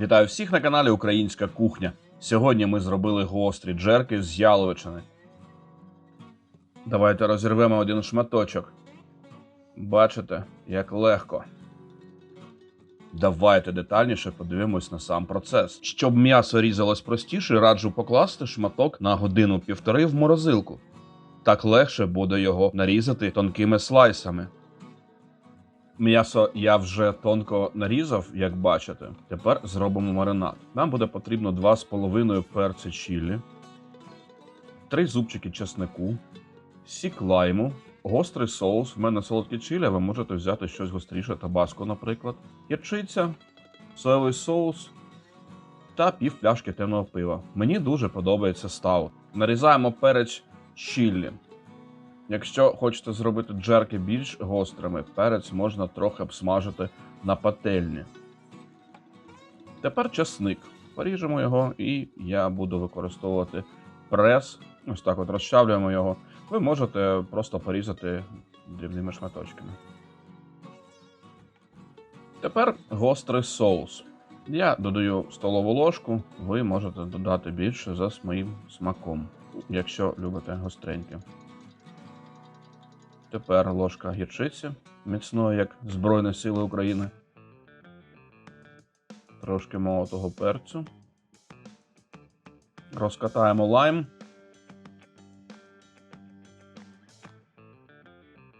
Вітаю всіх на каналі Українська кухня. Сьогодні ми зробили гострі джерки з яловичини. Давайте розірвемо один шматочок. Бачите, як легко. Давайте детальніше подивимось на сам процес. Щоб м'ясо різалось простіше, раджу покласти шматок на годину-півтори в морозилку. Так легше буде його нарізати тонкими слайсами. М'ясо я вже тонко нарізав, як бачите. Тепер зробимо маринад. Нам буде потрібно 2,5 перця чілі, 3 зубчики чеснику, сік лайму, гострий соус. В мене солодкі чилі, а ви можете взяти щось гостріше, табаско, наприклад, гірчиця, соєвий соус та пів пляшки темного пива. Мені дуже подобається стаут. Нарізаємо перець чілі. Якщо хочете зробити джерки більш гострими, перець можна трохи обсмажити на пательні. Тепер часник. Поріжемо його, і я буду використовувати прес. Ось так от розчавлюємо його. Ви можете просто порізати дрібними шматочками. Тепер гострий соус. Я додаю столову ложку, ви можете додати більше за своїм смаком, якщо любите гостреньке. Тепер ложка гірчиці, міцної, як Збройні Сили України. Трошки молотого перцю. Розкатаємо лайм.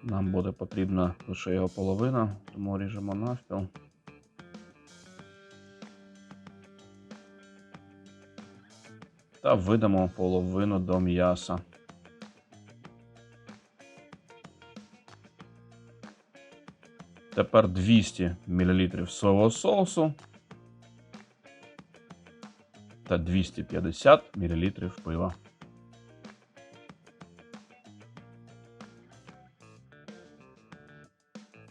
Нам буде потрібна лише його половина, тому ріжемо навпіл. Та видамо половину до м'яса. Тепер 200 мл соєвого соусу та 250 мл пива.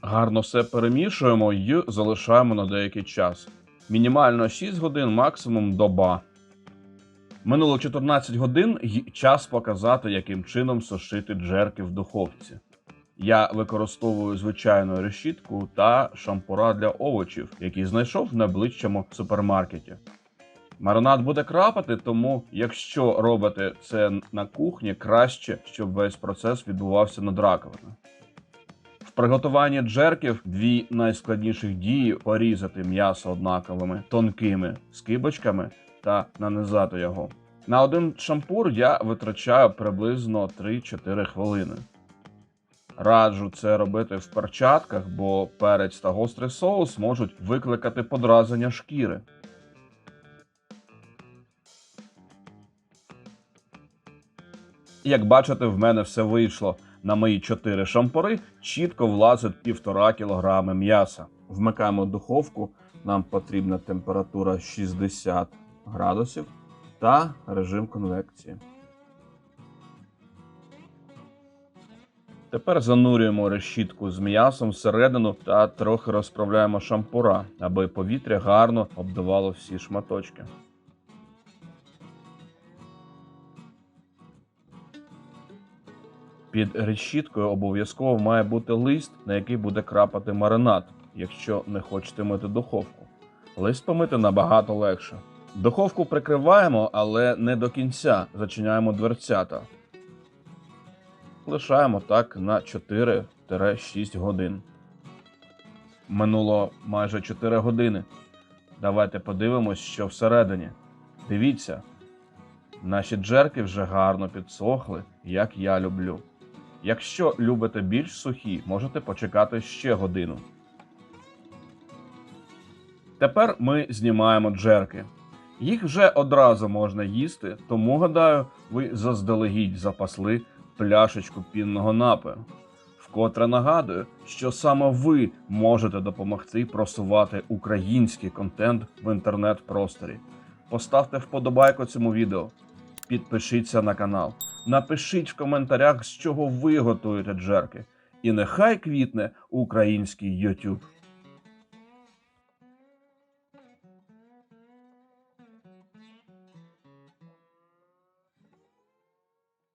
Гарно все перемішуємо і залишаємо на деякий час. Мінімально 6 годин, максимум доба. Минуло 14 годин і час показати, яким чином сушити джерки в духовці. Я використовую звичайну решітку та шампура для овочів, який знайшов в найближчому супермаркеті. Маринад буде крапати, тому якщо робите це на кухні, краще, щоб весь процес відбувався над раковиною. В приготуванні джерків дві найскладніших дії порізати м'ясо однаковими тонкими скибочками та нанизати його. На один шампур я витрачаю приблизно 3-4 хвилини. Раджу це робити в перчатках, бо перець та гострий соус можуть викликати подразнення шкіри. Як бачите, в мене все вийшло. На мої 4 шампури чітко влазить 1,5 кг м'яса. Вмикаємо духовку. Нам потрібна температура 60 градусів та режим конвекції. Тепер занурюємо решітку з м'ясом всередину та трохи розправляємо шампура, аби повітря гарно обдавало всі шматочки. Під решіткою обов'язково має бути лист, на який буде крапати маринад, якщо не хочете мити духовку. Лист помити набагато легше. Духовку прикриваємо, але не до кінця. Зачиняємо дверцята. Лишаємо так на 4-6 годин. Минуло майже 4 години. Давайте подивимось, що всередині. Дивіться, наші джерки вже гарно підсохли, як я люблю. Якщо любите більш сухі, можете почекати ще годину. Тепер ми знімаємо джерки. Їх вже одразу можна їсти, тому гадаю, ви заздалегідь запасли пляшечку пінного напою. Вкотре нагадую, що саме ви можете допомогти просувати український контент в інтернет-просторі. Поставте вподобайку цьому відео, підпишіться на канал, напишіть в коментарях, з чого ви готуєте джерки, і нехай квітне український YouTube.